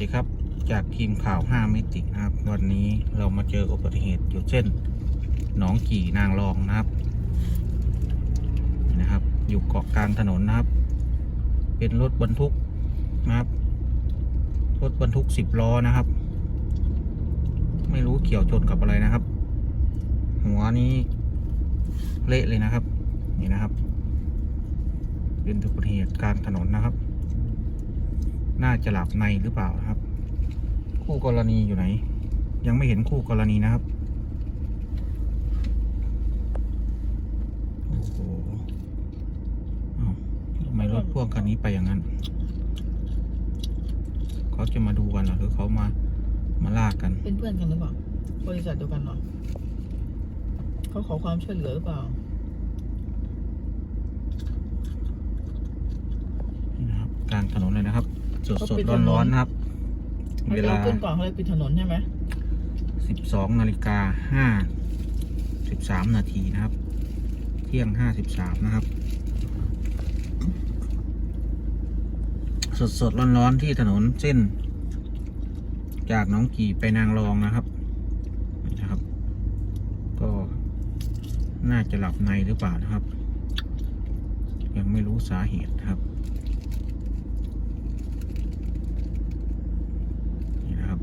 ดีครับ จากทีมข่าว 5 มิตินะครับ วันนี้เรามาเจออุบัติเหตุอยู่เช่นหนองกี่นางรองนะครับนะครับ อยู่เกาะกลางถนนนะครับ เป็นรถบรรทุกนะครับ รถบรรทุกสิบล้อนะครับ ไม่รู้เกี่ยวชนกับอะไรนะครับ หัวนี้เละเลยนะครับ นี่นะครับ เป็นอุบัติเหตุกลางถนนนะครับ น่าจะหลับในหรือเปล่านะครับ คู่กรณีอยู่ไหน ยังไม่เห็นคู่กรณีนะครับโอ้โหอ้าวทำไมรถพ่วงคันนี้ไปอย่างนั้นเขาจะมาดูกันเหรอหรือเขามามาลากกัน เป็นเพื่อนกันหรือเปล่าบริษัทเดียวกันเหรอเขาขอความช่วยเหลือหรือเปล่านี่นะครับกลางถนนเลยนะครับ สดเขาสดปิดถร้อนนนร้อนๆนะครับเขาเวจะลาเอาขึ้นก่อนเขาเลยปิดถนนใช่ไหมสิบสองนาฬิกาห้าสิบสามนาทีนะครับ เที่ยงห้าสิบสามนะครับ สดสดร้อนร้อนๆที่ถนนเส้น จากหน้องกี่ไปนางรองนะครับนี่นะครับ ก็น่าจะหลับในหรือเปล่านะครับ ยังไม่รู้สาเหตุนะครับ นี่นะครับ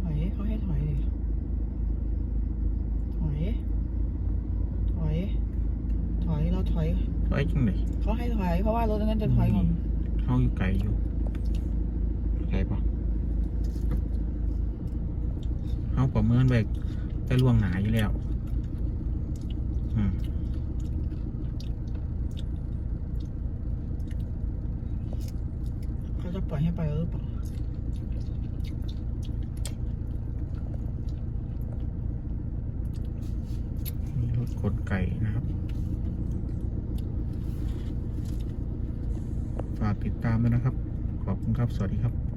ถอยเขาให้ถอยดิถอย ถอย ถ อยเราถอยไว้จังเลยเขาให้ถอยเพราะว่ารถนั้นจะถอยก่อนเขาอยู่ไกลอยู่ไกลปะเขาประเมินไปแต่ล่วงหนาอยู่แล้วอืมเขาจะปล่อยให้ไปหรือเปล่ามีรถขนไก่นะครับ ฝากติดตามด้วยนะครับ ขอบคุณครับ สวัสดีครับ